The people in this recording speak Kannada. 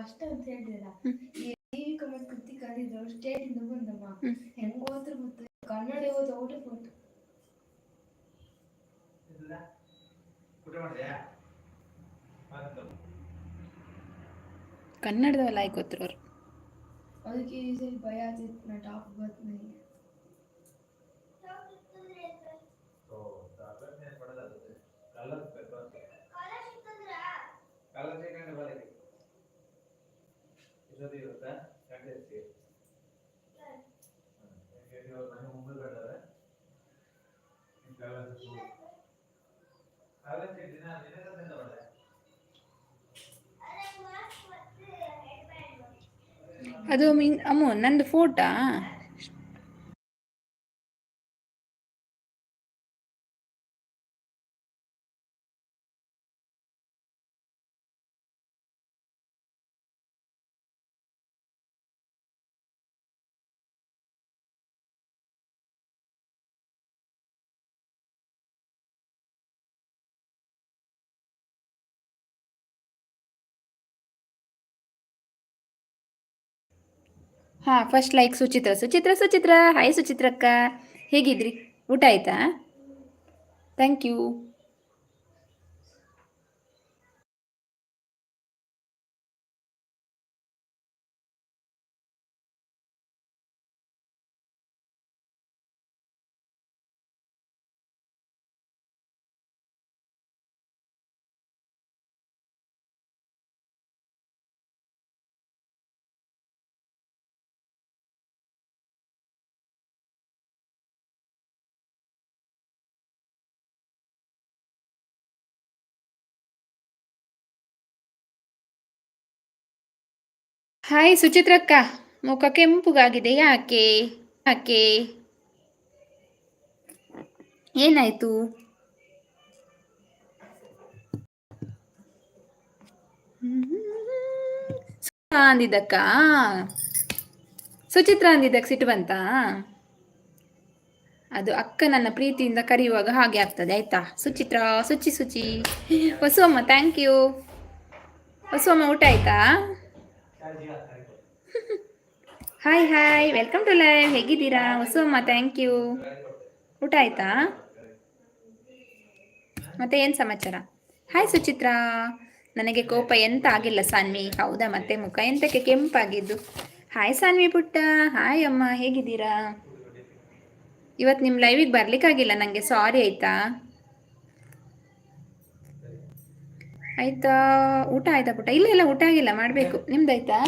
ಕಷ್ಟ ಅಂತ ಹೇಳಿದಿರ ಈ ಟಿವಿ ಕಮ್ಮಿ ಕೃತಿ ಕಲಿದ್ರು ಸ್ಟೇಟ್ ಇಂದ ಬಂದಮ್ಮ. ಹೆಂಗ್ ಹೋದ್ರು ಗೊತ್ತು ಕನ್ನಡ ಹೋದ ಊಟ ಬಂತು. ಕನ್ನಡದವಲ್ಲ ಆಯ್ಕೋತ್ರು ಅವ್ರು ಅದಕ್ಕೆ ಈ ಭಯ ಆಗ್ತಿತ್ತು ನಾ ಟಾಪ್ ಬರ್ತೀನಿ ಕಟ್ಟಾರೆ? ಈ colour full. Colour sheet ದಿನ ದಿನ ತಂದು ಮಾಡಿದೆ. ಅದು ಮೀನ್ ಅಮ್ಮು ನಂದು ಫೋಟಾ ಹಾಂ first like Suchitra. Suchitra Suchitra. Hi ಸುಚಿತ್ರಕ್ಕ. ಹೇಗಿದ್ರಿ? ಊಟ ಆಯ್ತಾ? ಥ್ಯಾಂಕ್ ಯು ಹಾಯ್ ಸುಚಿತ್ರಕ್ಕ ಮುಖ ಕೆಂಪುಗಾಗಿದೆ ಯಾಕೆ? ಯಾಕೆ? ಏನಾಯ್ತು? ಅಂದಿದ್ದಕ್ಕ? ಸುಚಿತ್ರ ಅಂದಿದ್ದಕ್ಕೆ ಸಿಟ್ಟು ಬಂತ? ಅದು ಅಕ್ಕ ನನ್ನ ಪ್ರೀತಿಯಿಂದ ಕರೆಯುವಾಗ ಹಾಗೆ ಆಗ್ತದೆ ಆಯ್ತಾ? ಸುಚಿತ್ರ ಸುಚಿ ಸುಚಿ. ಹೊಸಮ್ಮ ಥ್ಯಾಂಕ್ ಯು ಹೊಸಮ್ಮ ಊಟ ಆಯ್ತಾ. Hi hi welcome to live ಹೇಗಿದ್ದೀರಾ? ಹೊಸಮ್ಮ ಥ್ಯಾಂಕ್ ಯು ಊಟ ಆಯ್ತಾ? ಮತ್ತೆ ಏನು ಸಮಾಚಾರ? ಹಾಯ್ ಸುಚಿತ್ರಾ. ನನಗೆ ಕೋಪ ಎಂತ ಆಗಿಲ್ಲ ಸಾನ್ವಿ. ಹೌದಾ, ಮತ್ತೆ ಮುಖ ಎಂತಕ್ಕೆ ಕೆಂಪಾಗಿದ್ದು? ಹಾಯ್ ಸಾನ್ವಿ ಪುಟ್ಟ. ಹಾಯ್ ಅಮ್ಮ. ಹೇಗಿದ್ದೀರಾ? ಇವತ್ತು ನಿಮ್ಮ ಲೈವಿಗೆ ಬರ್ಲಿಕ್ಕಾಗಿಲ್ಲ. ನನಗೆ ಸಾರಿ ಆಯ್ತಾ? ಆಯ್ತಾ? ಊಟ ಆಯ್ತಾ ಪುಟ್ಟ? ಇಲ್ಲ ಇಲ್ಲ ಊಟ ಆಗಿಲ್ಲ ಮಾಡಬೇಕು. ನಿಮ್ದಾಯ್ತಾ?